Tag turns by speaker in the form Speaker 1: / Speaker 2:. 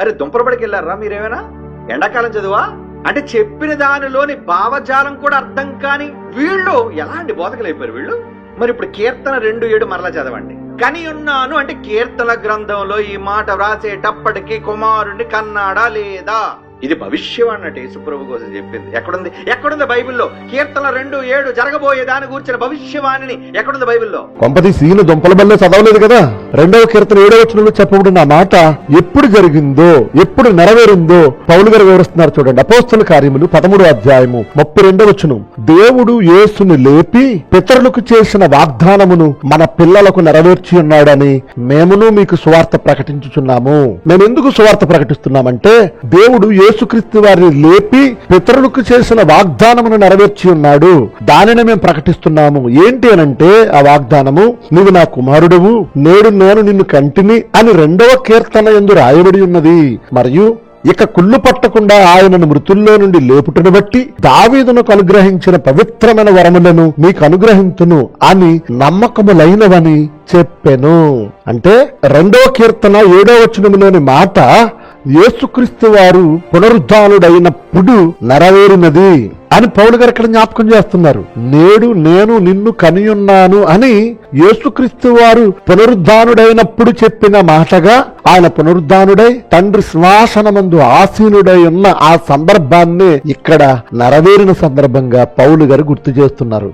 Speaker 1: అరే దుంపలబడికి వెళ్ళారా మీరేమైనా? ఎండాకాలం చదువా? అంటే చెప్పిన దానిలోని భావజాలం కూడా అర్థం కాని వీళ్ళు ఎలాంటి బోధకలైపోయారు వీళ్ళు? మరి ఇప్పుడు కీర్తన రెండు ఏడు మరలా చదవండి. కని ఉన్నాను అంటే కీర్తన గ్రంథంలో ఈ మాట వ్రాసేటప్పటికి కుమారుణ్ణి కన్నాడా లేదా? ఇది భవిష్యవాణి అంటే యేసుప్రభు కోసం చెప్పింది. ఎక్కడుంది? ఎక్కడుంది బైబిల్లో? కీర్తన రెండు ఏడు జరగబోయే దాని గురించిన భవిష్యవాణిని ఎక్కడుంది బైబిల్లో?
Speaker 2: కొంపది సీను దుంపల బల్లే చదవలేదు కదా? రెండవ కీర్తన ఏడవ వచనంలో చెప్పబడిన మాట ఎప్పుడు జరిగిందో ఎప్పుడు నెరవేరిందో పౌలు గారు వివరిస్తున్నారు చూడండి. అపోస్తల కార్యములు పదమూడు అధ్యాయము ముప్పై రెండవ వచనం. దేవుడు యేసుని లేపి పితరులకు చేసిన వాగ్దానమును మన పిల్లలకు నెరవేర్చి ఉన్నాడని మేమును మీకు సువార్త ప్రకటించుచున్నాము. మేము ఎందుకు సువార్త ప్రకటిస్తున్నామంటే దేవుడు యేసుక్రీస్తు వారిని లేపి పితరులకు చేసిన వాగ్దానమును నెరవేర్చి ఉన్నాడు. దానిని మేము ప్రకటిస్తున్నాము. ఏంటి అనంటే ఆ వాగ్దానము నువ్వు నా కుమారుడవు నేడు నేను నిన్ను కంటిని అని రెండవ కీర్తన ఎందు రాయబడి ఉన్నది. మరియు ఇక కుళ్ళు పట్టకుండా ఆయనను మృతుల్లో నుండి లేపుటను బట్టి దావీదునకు అనుగ్రహించిన పవిత్రమైన వరములను మీకు అనుగ్రహించును అని నమ్మకములైనవని చెప్పెను. అంటే రెండవ కీర్తన ఏడవ వచనములోని మాట యేసుక్రీస్తు వారు పునరుద్ధానుడైనప్పుడు నెరవేరినది అని పౌలు గారు ఇక్కడ జ్ఞాపకం చేస్తున్నారు. నేడు నేను నిన్ను కనియున్నాను అని యేసుక్రీస్తు వారు పునరుద్ధానుడైనప్పుడు చెప్పిన మాటగా ఆయన పునరుద్ధానుడై తండ్రి శ్వాసనమందు ఆసీనుడై ఉన్న ఆ సందర్భాన్ని ఇక్కడ నెరవేరిన సందర్భంగా పౌలు గారు గుర్తు చేస్తున్నారు.